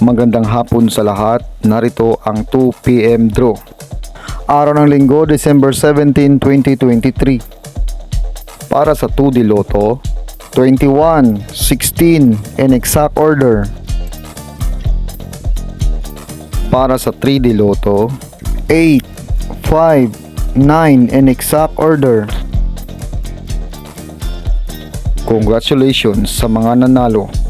Magandang hapon sa lahat. Narito ang 2pm draw. Araw ng linggo, December 17, 2023. Para sa 2D Lotto, 21, 16 in exact order. Para sa 3D Lotto, 8, 5, 9 in exact order. Congratulations sa mga nanalo.